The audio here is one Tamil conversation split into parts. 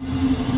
Thank you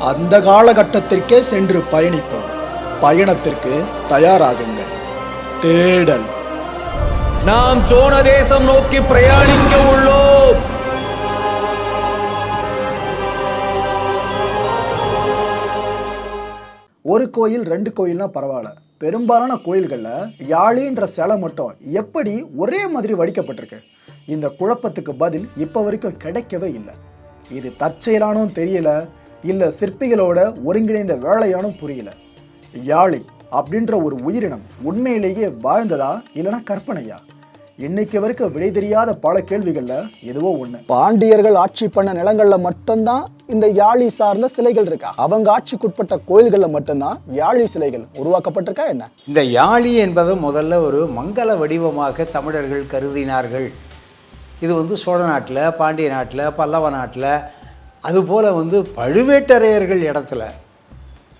அந்த காலகட்டத்திற்கே சென்று பயணிப்போம். பயணத்திற்கு தயாராகுங்கள். தேடல். நாம் சோழ தேசம் நோக்கி பிரயாணிக்க உள்ளோம். ஒரு கோயில் ரெண்டு கோயில்னா பரவாயில்ல. பெரும்பாலான கோயில்களில் யாழின்ற சிலை மட்டும் எப்படி ஒரே மாதிரி வடிக்கப்பட்டிருக்கு? இந்த குழப்பத்துக்கு பதில் இப்போ வரைக்கும் கிடைக்கவே இல்லை. இது தற்செயலானும் தெரியல. இல்லை சிற்பிகளோட ஒருங்கிணைந்த வேலையானும் புரியல. யாழி அப்படின்ற ஒரு உயிரினம் உண்மையிலேயே வாழ்ந்ததா இல்லைன்னா கற்பனையா? இன்னைக்கு வரைக்கும் விடை தெரியாத பல கேள்விகள்ல எதுவோ ஒண்ணு. பாண்டியர்கள் ஆட்சி பண்ண நிலங்கள்ல மட்டும்தான் இந்த யாழி சார்ந்த சிலைகள் இருக்கா? அவங்க ஆட்சிக்குட்பட்ட கோயில்கள்ல மட்டும்தான் யாழி சிலைகள் உருவாக்கப்பட்டிருக்கா என்ன? இந்த யாழி என்பது முதல்ல ஒரு மங்கள வடிவமாக தமிழர்கள் கருதினார்கள். இது வந்து சோழ நாட்டில் பாண்டிய நாட்டில் பல்லவ நாட்டில் அதுபோல் வந்து பழுவேட்டரையர்கள் இடத்துல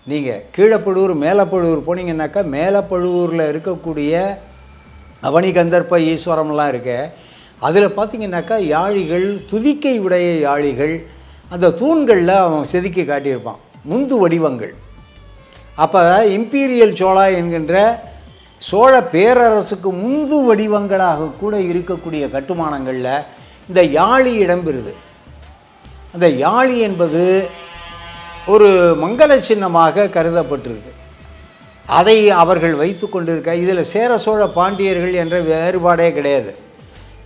நீங்கள் கீழப்பழுவூர் மேலப்பழுவூர் போனீங்கன்னாக்கா மேலப்பழுவூரில் இருக்கக்கூடிய அவனி கந்தர்ப்ப ஈஸ்வரம்லாம் இருக்க அதில் பார்த்தீங்கன்னாக்கா யாழிகள் துதிக்கை உடைய யாழிகள் அந்த தூண்களில் அவன் செதுக்கி காட்டியிருப்பான். முந்து வடிவங்கள். அப்போ இம்பீரியல் சோழா என்கின்ற சோழ பேரரசுக்கு முந்து வடிவங்களாக கூட இருக்கக்கூடிய கட்டுமானங்களில் இந்த யாழி இடம்பெறுது அந்த யாழி என்பது ஒரு மங்கள சின்னமாக கருதப்பட்டிருக்கு. அதை அவர்கள் வைத்து கொண்டிருக்க இதில் சேர சோழ பாண்டியர்கள் என்ற வேறுபாடே கிடையாது.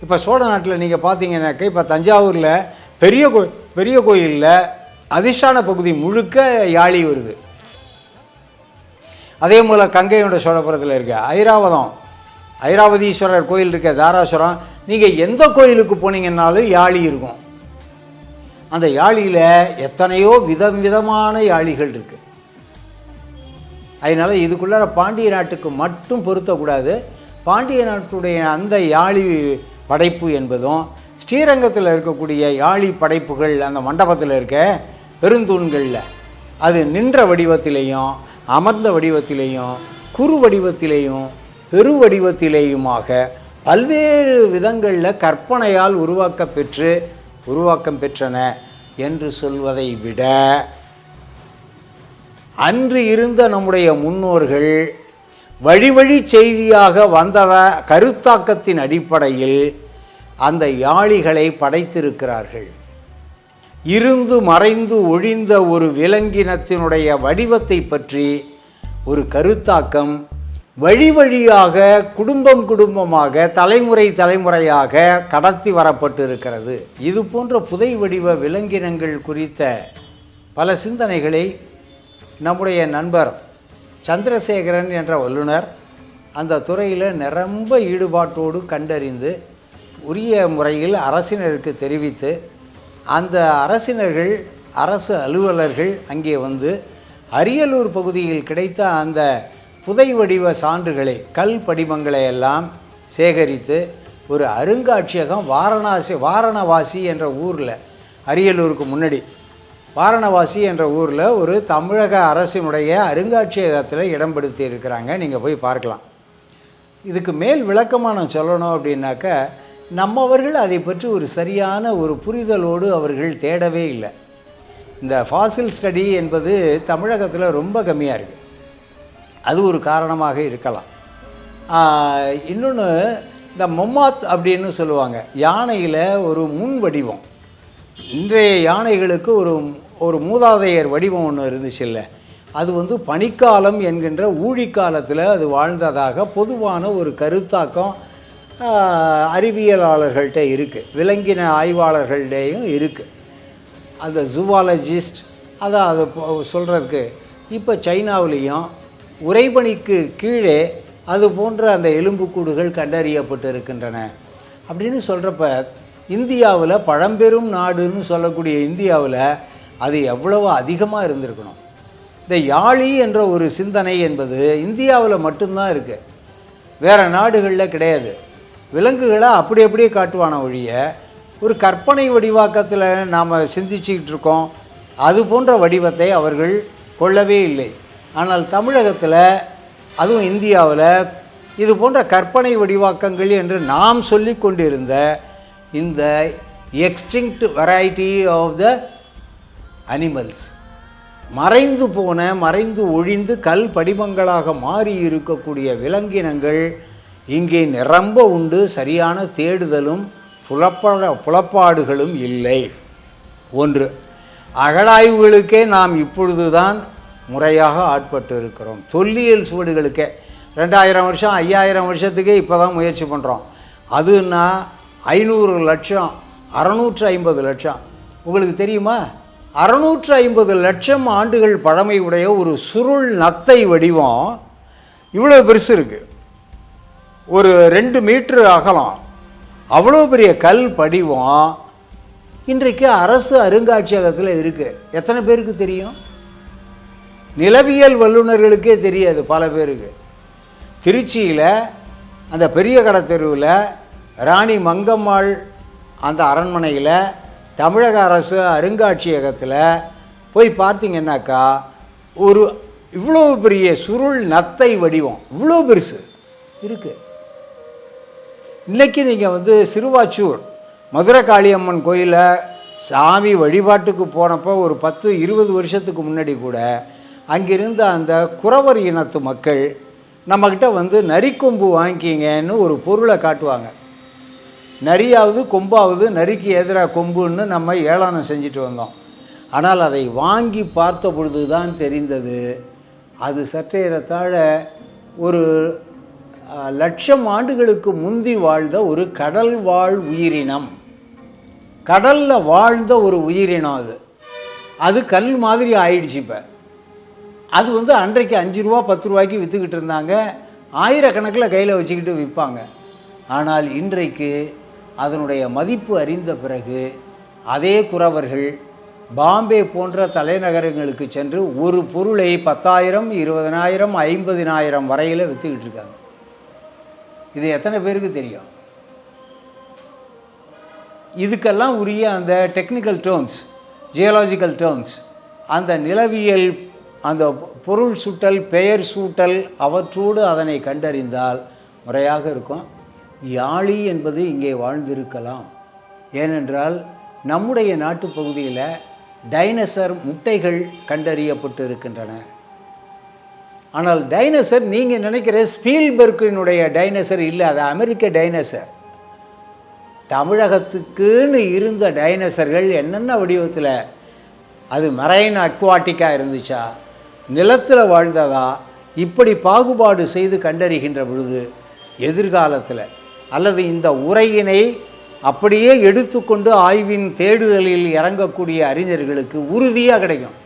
இப்போ சோழ நாட்டில் நீங்கள் பார்த்தீங்கன்னாக்க இப்போ தஞ்சாவூரில் பெரிய கோ பெரிய கோயிலில் அதிர்ஷ்டான பகுதி முழுக்க யாழி வருது. அதே போல் கங்கையோட சோழபுரத்தில் இருக்க ஐராவதம். ஐராவதீஸ்வரர் கோயில் இருக்க தாராசுரம். நீங்கள் எந்த கோயிலுக்கு போனீங்கன்னாலும் யாழி இருக்கும். அந்த யாழியில் எத்தனையோ விதம் விதமான யாழிகள் இருக்குது அதனால் இதுக்குள்ளார பாண்டிய நாட்டுக்கு மட்டும் பொருத்தக்கூடாது பாண்டிய நாட்டுடைய அந்த யாழி படைப்பு என்பதும் ஸ்ரீரங்கத்தில் இருக்கக்கூடிய யாழி படைப்புகள் அந்த மண்டபத்தில் இருக்க பெருந்தூண்களில் அது நின்ற வடிவத்திலையும் அமர்ந்த வடிவத்திலையும் குறு வடிவத்திலையும் பெரு வடிவத்திலேயுமாக பல்வேறு விதங்களில் கற்பனையால் உருவாக்க பெற்று உருவாக்கம் பெற்றன. என்று சொல்வதை விட அன்று இருந்த நம்முடைய முன்னோர்கள் வழி வழி செய்தியாக வந்தத கருத்தாக்கத்தின் அடிப்படையில் அந்த யாழிகளை படைத்திருக்கிறார்கள். இருந்து மறைந்து ஒழிந்த ஒரு விலங்கினத்தினுடைய வடிவத்தை பற்றி ஒரு கருத்தாக்கம் வழி வழியாக குடும்பம் குடும்பமாக தலைமுறை தலைமுறையாக கடத்தி வரப்பட்டு இருக்கிறது இது போன்ற புதை வடிவ விலங்கினங்கள் குறித்த பல சிந்தனைகளை நம்முடைய நண்பர் சந்திரசேகரன் என்ற வல்லுனர் அந்த துறையில் நிரம்ப ஈடுபாட்டோடு கண்டறிந்து உரிய முறையில் அரசினருக்கு தெரிவித்து அந்த அரசினர்கள் அரசு அலுவலர்கள் அங்கே வந்து அரியலூர் பகுதியில் கிடைத்த அந்த புதை வடிவ சான்றுகளை கல் படிமங்களை எல்லாம் சேகரித்து ஒரு அருங்காட்சியகம் வாரணாசி வாரணவாசி என்ற ஊரில் அரியலூருக்கு முன்னாடி. வாரணவாசி என்ற ஊரில் ஒரு தமிழக அரசினுடைய அருங்காட்சியகத்தில் இடம்படுத்தி இருக்கிறாங்க. நீங்கள் போய் பார்க்கலாம். இதுக்கு மேல் விளக்கமாக நான் சொல்லணும் அப்படின்னாக்க நம்மவர்கள் அதை பற்றி ஒரு சரியான ஒரு புரிதலோடு அவர்கள் தேடவே இல்லை. இந்த ஃபாசில் ஸ்டடி என்பது தமிழகத்தில் ரொம்ப கம்மியாக இருக்குது அது ஒரு காரணமாக இருக்கலாம். இன்னொன்று இந்த மொம்மாத் அப்படின்னு சொல்லுவாங்க. யானையில் ஒரு முன் வடிவம். இன்றைய யானைகளுக்கு ஒரு ஒரு மூதாதையர் வடிவம் ஒன்று இருந்துச்சுல்ல. அது வந்து பனிக்காலம் என்கின்ற ஊழிக்காலத்தில் அது வாழ்ந்ததாக பொதுவான ஒரு கருத்தாக்கம் அறிவியலாளர்கள்ட்ட இருக்குது விலங்கின ஆய்வாளர்கள்டையும் இருக்குது அந்த ஜூவாலஜிஸ்ட் அதான் அதை சொல்கிறதுக்கு இப்போ சைனாவிலையும் உறைபனிக்கு கீழே அது போன்ற அந்த எலும்புக்கூடுகள் கண்டறியப்பட்டு இருக்கின்றன அப்படின்னு சொல்கிறப்ப இந்தியாவில் பழம்பெரும் நாடுன்னு சொல்லக்கூடிய இந்தியாவில் அது எவ்வளவு அதிகமாக இருந்திருக்கணும். இந்த யாழி என்ற ஒரு சிந்தனை என்பது இந்தியாவில் மட்டும்தான் இருக்குது வேறு நாடுகளில் கிடையாது. விலங்குகளை அப்படி அப்படியே காட்டுவான ஒழிய ஒரு கற்பனை வடிவாக்கத்தில் நாம் சிந்திச்சுக்கிட்டு இருக்கோம். அது போன்ற வடிவத்தை அவர்கள் கொள்ளவே இல்லை. ஆனால் தமிழகத்தில் அதுவும் இந்தியாவில் இது போன்ற கற்பனை வடிவாக்கங்கள் என்று நாம் சொல்லி கொண்டிருந்த இந்த extinct variety of the animals மறைந்து போன மறைந்து ஒழிந்து கல் படிமங்களாக மாறி இருக்கக்கூடிய விலங்கினங்கள் இங்கே நிரம்ப உண்டு. சரியான தேடுதலும் புலப்பட புலப்பாடுகளும் இல்லை. ஒன்று அகழாய்வுகளுக்கே நாம் இப்பொழுதுதான் முறையாக ஆட்பட்டு இருக்கிறோம். தொல்லியல் சுவடுகளுக்கே. ரெண்டாயிரம் வருஷம் ஐயாயிரம் வருஷத்துக்கே இப்போ தான் முயற்சி பண்ணுறோம் அதுன்னா ஐநூறு லட்சம் அறநூற்று ஐம்பது லட்சம். உங்களுக்கு தெரியுமா? அறநூற்று ஐம்பது லட்சம் ஆண்டுகள் பழமை உடைய ஒரு சுருள் நத்தை வடிவம் இவ்வளோ பெருசு இருக்குது ஒரு ரெண்டு மீட்ரு அகலம். அவ்வளோ பெரிய கல் படிவம் இன்றைக்கு அரசு அருங்காட்சியகத்தில் இருக்குது எத்தனை பேருக்கு தெரியும்? நிலவியல் வல்லுநர்களுக்கே தெரியாது பல பேருக்கு. திருச்சியில் அந்த பெரிய கடை தெருவில் ராணி மங்கம்மாள் அந்த அரண்மனையில் தமிழக அரசு அருங்காட்சியகத்தில் போய் பார்த்தீங்கன்னாக்கா ஒரு இவ்வளோ பெரிய சுருள் நத்தை வடிவம் இவ்வளோ பெருசு இருக்குது இன்றைக்கி நீங்கள் வந்து சிறுவாச்சூர் மதுரை காளியம்மன் கோயிலில் சாமி வழிபாட்டுக்கு போனப்போ ஒரு பத்து இருபது வருஷத்துக்கு முன்னாடி கூட அங்கிருந்த அந்த குறவர் இனத்து மக்கள் நம்மக்கிட்ட வந்து நரிக்கொம்பு வாங்கிக்கிங்கன்னு ஒரு பொருளை காட்டுவாங்க. நரியாவது கொம்பாவது நரிக்கு எதிராக கொம்புன்னு நம்ம ஏளனம் செஞ்சுட்டு வந்தோம். ஆனால் அதை வாங்கி பார்த்த பொழுது தான் தெரிந்தது அது சற்றேறத்தாழ ஒரு லட்சம் ஆண்டுகளுக்கு முந்தி வாழ்ந்த ஒரு கடல் வாழ் உயிரினம். கடலில் வாழ்ந்த ஒரு உயிரினம் அது. அது கல் மாதிரி ஆயிடுச்சு இப்போ. அது வந்து அன்றைக்கு அஞ்சு ரூபா பத்து ரூபாய்க்கு விற்றுக்கிட்டு இருந்தாங்க. ஆயிரக்கணக்கில் கையில் வச்சுக்கிட்டு விற்பாங்க. ஆனால் இன்றைக்கு அதனுடைய மதிப்பு அறிந்த பிறகு அதே குறவர்கள் பாம்பே போன்ற தலைநகரங்களுக்கு சென்று ஒரு பொருளை பத்தாயிரம் இருபதனாயிரம் ஐம்பதினாயிரம் வரையில் விற்றுக்கிட்டு இருக்காங்க. இது எத்தனை பேருக்கு தெரியும்? இதுக்கெல்லாம் உரிய அந்த டெக்னிக்கல் டேர்ம்ஸ் ஜியலாஜிக்கல் டேர்ம்ஸ் அந்த நிலவியல் அந்த பொருள் சுட்டல் பெயர் சூட்டல் அவற்றோடு அதனை கண்டறிந்தால் முறையாக இருக்கும். யாழி என்பது இங்கே வாழ்ந்திருக்கலாம். ஏனென்றால் நம்முடைய நாட்டுப் பகுதியில் டைனசர் முட்டைகள் கண்டறியப்பட்டு இருக்கின்றன ஆனால் டைனசர் நீங்கள் நினைக்கிற ஸ்பீல்பர்க்கினுடைய டைனசர் இல்லை அது அமெரிக்க டைனசர். தமிழகத்துக்குன்னு இருந்த டைனசர்கள் என்னென்ன வடிவத்தில் அது மரைன் அக்வாட்டிக்காக இருந்துச்சா? நிலத்தில் வாழ்ந்ததா இப்படி பாகுபாடு செய்து கண்டறிகின்ற பொழுது எதிர்காலத்தில் அல்லது இந்த உரையினை அப்படியே எடுத்துக்கொண்டு ஆய்வின் தேடுதலில் இறங்கக்கூடிய அறிஞர்களுக்கு உறுதியாக கிடைக்கும்.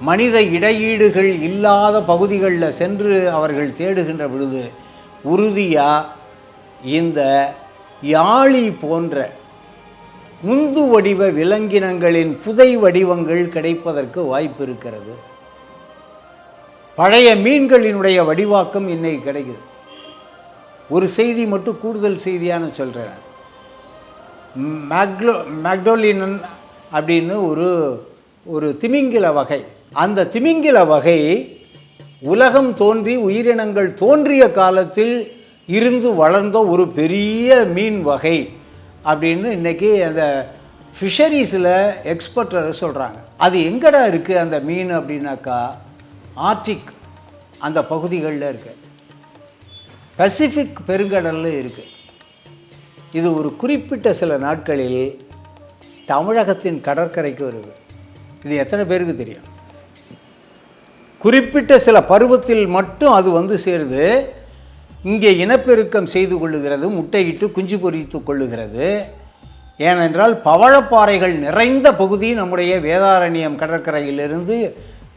மனித இடையீடுகள் இல்லாத பகுதிகளில் சென்று அவர்கள் தேடுகின்ற பொழுது உறுதியாக இந்த யாழி போன்ற முந்து வடிவ விலங்கினங்களின் புதை வடிவங்கள் கிடைப்பதற்கு வாய்ப்பு இருக்கிறது பழைய மீன்களினுடைய வடிவாக்கம் இன்னைக்கு கிடைக்குது. ஒரு செய்தி மட்டும் கூடுதல் செய்தியான சொல்கிறேன் மேக்லோ மேக்டோலினன் அப்படின்னு ஒரு ஒரு திமிங்கில வகை. அந்த திமிங்கில வகை உலகம் தோன்றி உயிரினங்கள் தோன்றிய காலத்தில் இருந்து வளர்ந்த ஒரு பெரிய மீன் வகை. அப்படின்னு இன்னைக்கு அந்த ஃபிஷரிஸில் எக்ஸ்பர்ட்டர் சொல்கிறாங்க அது எங்கடா இருக்குது அந்த மீன் அப்படின்னாக்கா ஆர்டிக் அந்த பகுதிகளில் இருக்குது பசிஃபிக் பெருங்கடலில் இருக்குது இது ஒரு குறிப்பிட்ட சில நாட்களில் தமிழகத்தின் கடற்கரைக்கு வருது. இது எத்தனை பேருக்கு தெரியும்? குறிப்பிட்ட சில பருவத்தில் மட்டும் அது வந்து சேருது. இங்கே இனப்பெருக்கம் செய்து கொள்ளுகிறது முட்டையிட்டு குஞ்சு பொரித்து கொள்ளுகிறது. ஏனென்றால் பவழப்பாறைகள் நிறைந்த பகுதி நம்முடைய வேதாரண்யம் கடற்கரையிலிருந்து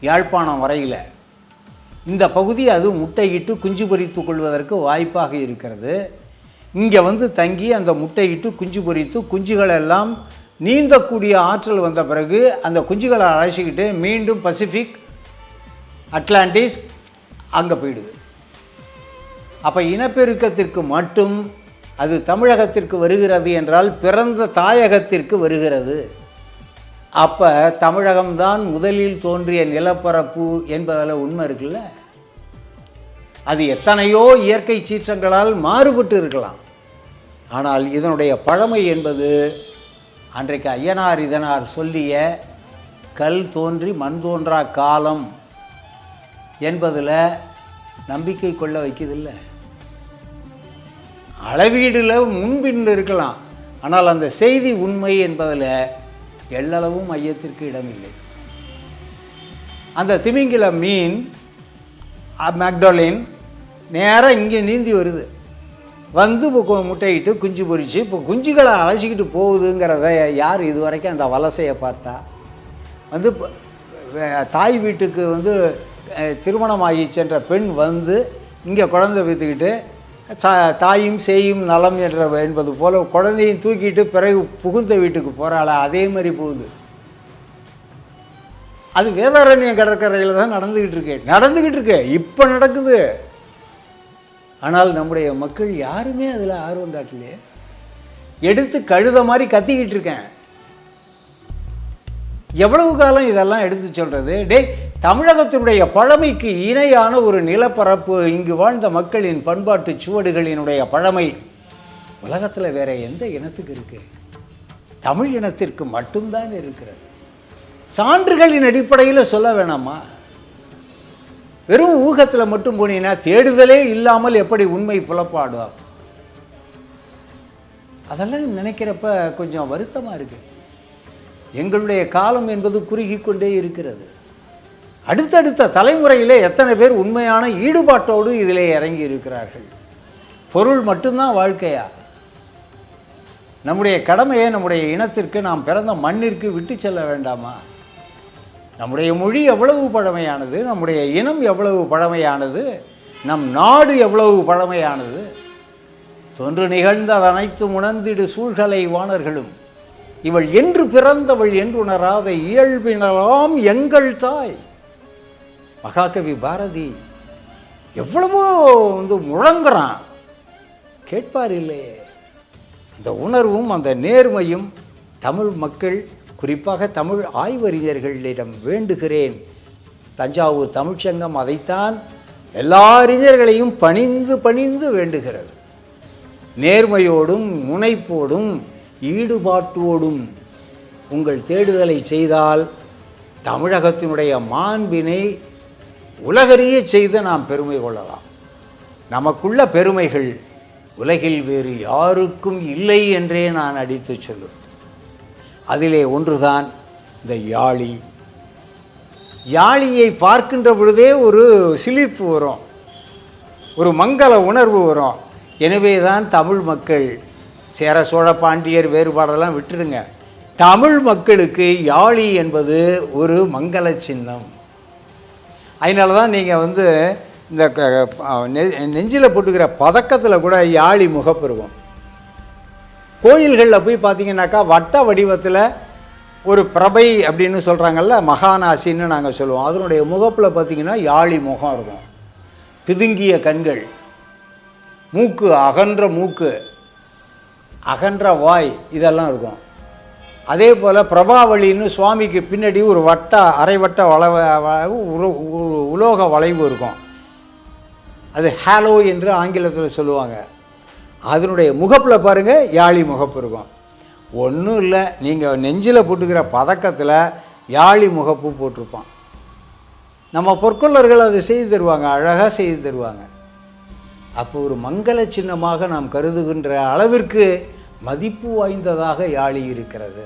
யாழ்ப்பாணம் வரையில். இந்த பகுதி அது முட்டையிட்டு குஞ்சு பொரித்து கொள்வதற்கு வாய்ப்பாக இருக்கிறது. இங்கே வந்து தங்கி அந்த முட்டையிட்டு குஞ்சு பொரித்து குஞ்சுகளெல்லாம் நீந்தக்கூடிய ஆற்றல் வந்த பிறகு அந்த குஞ்சுகளை அழைச்சிக்கிட்டு மீண்டும் பசிபிக் அட்லாண்டிஸ் அங்கே போயிடுது. அப்போ இனப்பெருக்கத்திற்கு மட்டும் அது தமிழகத்திற்கு வருகிறது என்றால் பிறந்த தாயகத்திற்கு வருகிறது. அப்போ தமிழகம்தான் முதலில் தோன்றிய நிலப்பரப்பு என்பதில் உண்மை இருக்குல்ல? அது எத்தனையோ இயற்கை சீற்றங்களால் மாறுபட்டு இருக்கலாம். ஆனால் இதனுடைய பழமை என்பது அன்றைக்கு ஐயனார் இதனார் சொல்லிய கல் தோன்றி மண் தோன்றா காலம் என்பதில் நம்பிக்கை கொள்ள வைக்குதில்ல. அளவீடில் முன்பின் இருக்கலாம். ஆனால் அந்த செய்தி உண்மை என்பதில் எள்ளளவும் ஐயத்திற்கு இடமில்லை. அந்த திமிங்கில மீன் மேக்டோலின் நேராக இங்கே நீந்தி வருது. வந்து இப்போ முட்டையிட்டு குஞ்சு பொறிச்சு இப்போ குஞ்சுகளை அழைச்சிக்கிட்டு போகுதுங்கிறத யார் இது வரைக்கும் அந்த வலசையை பார்த்தா? வந்து தாய் வீட்டுக்கு வந்து திருமணம் திருமணமாகி சென்ற பெண் வந்து இங்கே குழந்தை விற்றுக்கிட்டு தாயும் செய்யும் நலம் என்ற என்பது போல் குழந்தையும் தூக்கிட்டு பிறகு புகுந்த வீட்டுக்கு போகிறாள அதே மாதிரி போகுது. அது வேதாரண்யம் கடற்கரையில் தான் நடந்துக்கிட்டு இருக்கு. நடந்துக்கிட்டு இருக்கு. இப்போ நடக்குது. ஆனால் நம்முடைய மக்கள் யாருமே அதில் ஆர்வம் காட்டலையே. எடுத்து கழுத மாதிரி கத்திக்கிட்டு இருக்கேன். எவ்வளவு காலம் இதெல்லாம் எடுத்து சொல்கிறது டேய் தமிழகத்தினுடைய பழமைக்கு இணையான ஒரு நிலப்பரப்பு இங்கு வாழ்ந்த மக்களின் பண்பாட்டு சுவடுகளினுடைய பழமை. உலகத்தில் வேற எந்த இனத்துக்கு இருக்கு? தமிழ் இனத்திற்கு மட்டும்தான் இருக்கிறது. சான்றுகளின் அடிப்படையில் சொல்ல வேணாமா? வெறும் ஊகத்தில் மட்டும் போனீங்கன்னா தேடுதலே இல்லாமல் எப்படி உண்மை புலப்பாடும் அதெல்லாம் நினைக்கிறப்ப கொஞ்சம் வருத்தமாக இருக்கு. எங்களுடைய காலம் என்பது குறுகி கொண்டே இருக்கிறது. அடுத்தடுத்த தலைமுறையிலே எத்தனை பேர் உண்மையான ஈடுபாட்டோடு இதிலே இறங்கி இருக்கிறார்கள் பொருள் மட்டும்தான் வாழ்க்கையா? நம்முடைய கடமையை நம்முடைய இனத்திற்கு நாம் பிறந்த மண்ணிற்கு விட்டு செல்ல வேண்டாமா? நம்முடைய மொழி எவ்வளவு பழமையானது? நம்முடைய இனம் எவ்வளவு பழமையானது? நம் நாடு எவ்வளவு பழமையானது? தொன்று நிகழ்ந்த அனைத்து உணர்ந்திடு சூழ்கலை வாணர்களும். இவள் என்று பிறந்தவள் என்று உணராத இயல்பினராம் எங்கள் தாய். மகாகவி பாரதி எவ்வளவோ வந்து முழங்குறான். கேட்பார் இல்லையே. இந்த உணர்வும் அந்த நேர்மையும் தமிழ் மக்கள் குறிப்பாக தமிழ் ஆய்வறிஞர்களிடம் வேண்டுகிறேன். தஞ்சாவூர் தமிழ்ச்சங்கம் அதைத்தான் எல்லா அறிஞர்களையும் பணிந்து பணிந்து வேண்டுகிறது. நேர்மையோடும் முனைப்போடும் ஈடுபாட்டோடும் உங்கள் தேடுதலை செய்தால் தமிழகத்தினுடைய மாண்பினை உலகறிய செய்து நாம் பெருமை கொள்ளலாம். நமக்குள்ள பெருமைகள் உலகில் வேறு யாருக்கும் இல்லை என்றே நான் அடித்து சொல்லும் அதிலே ஒன்றுதான் இந்த யாழி. யாழியை பார்க்கின்ற பொழுதே ஒரு சிலிர்ப்பு வரும். ஒரு மங்கள உணர்வு வரும். எனவே தான் தமிழ் மக்கள் சேர சோழ பாண்டியர் வேறுபாடெல்லாம் விட்டுடுங்க. தமிழ் மக்களுக்கு யாழி என்பது ஒரு மங்கள சின்னம். அதனால தான் நீங்கள் வந்து இந்த நெஞ்சில் போட்டுக்கிற பதக்கத்தில் கூட யாழி முகப்பருவம் கோயில்களில் போய் பார்த்தீங்கன்னாக்கா வட்ட வடிவத்தில் ஒரு பிரபை அப்படின்னு சொல்கிறாங்கல்ல மகாநாசின்னு நாங்கள் சொல்லுவோம். அதனுடைய முகப்பில் பார்த்தீங்கன்னா யாழி முகம் இருக்கும். பிதுங்கிய கண்கள் மூக்கு அகன்ற மூக்கு அகன்ற வாய் இதெல்லாம் இருக்கும். அதே போல் பிரபாவளின்னு சுவாமிக்கு பின்னாடி ஒரு வட்ட அரைவட்ட வட்ட வளைவு, உரு- உலோக வளைவு இருக்கும். அது ஹாலோ என்று ஆங்கிலத்தில் சொல்லுவாங்க. அதனுடைய முகப்பில் பாருங்கள் யாழி முகப்பு இருக்கும். ஒன்றும் இல்லை நீங்கள் நெஞ்சில் போட்டுக்கிற பதக்கத்தில் யாழி முகப்பு போட்டிருப்பான். நம்ம பொற்கொள்ளர்கள் அதை செய்து தருவாங்க அழகாக செய்து தருவாங்க. அப்போ ஒரு மங்கள சின்னமாக நாம் கருதுகின்ற அளவிற்கு மதிப்பு வாய்ந்ததாக யாழி இருக்கிறது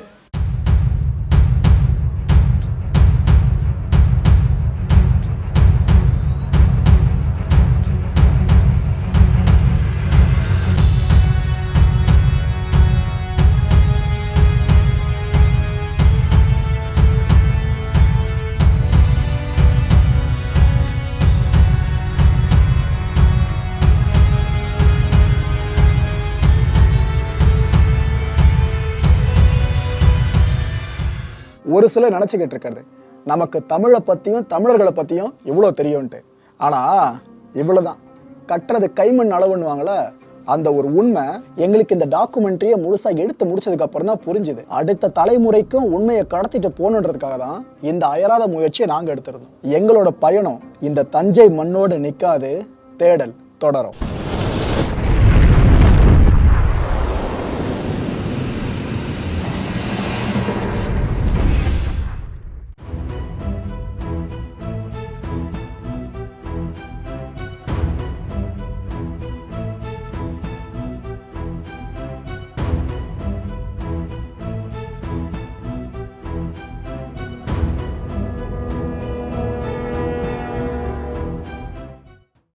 ஒரு சிலர் நினச்சிக்கிட்டு இருக்கிறது நமக்கு தமிழை பற்றியும் தமிழர்களை பற்றியும் இவ்வளோ தெரியும்ன்ட்டு. ஆனால் இவ்வளோதான் கட்டுறது கைமண் அளவுன்னுவாங்களே அந்த ஒரு உண்மை எங்களுக்கு இந்த டாக்குமெண்ட்ரியை முழுசாக எடுத்து முடிச்சதுக்கு அப்புறம் தான் புரிஞ்சுது. அடுத்த தலைமுறைக்கும் உண்மையை கடத்திட்டு போகணுன்றதுக்காக தான் இந்த அயராத முயற்சியை நாங்கள் எடுத்திருந்தோம். எங்களோட பயணம் இந்த தஞ்சை மண்ணோடு நிற்காது தேடல் தொடரும்.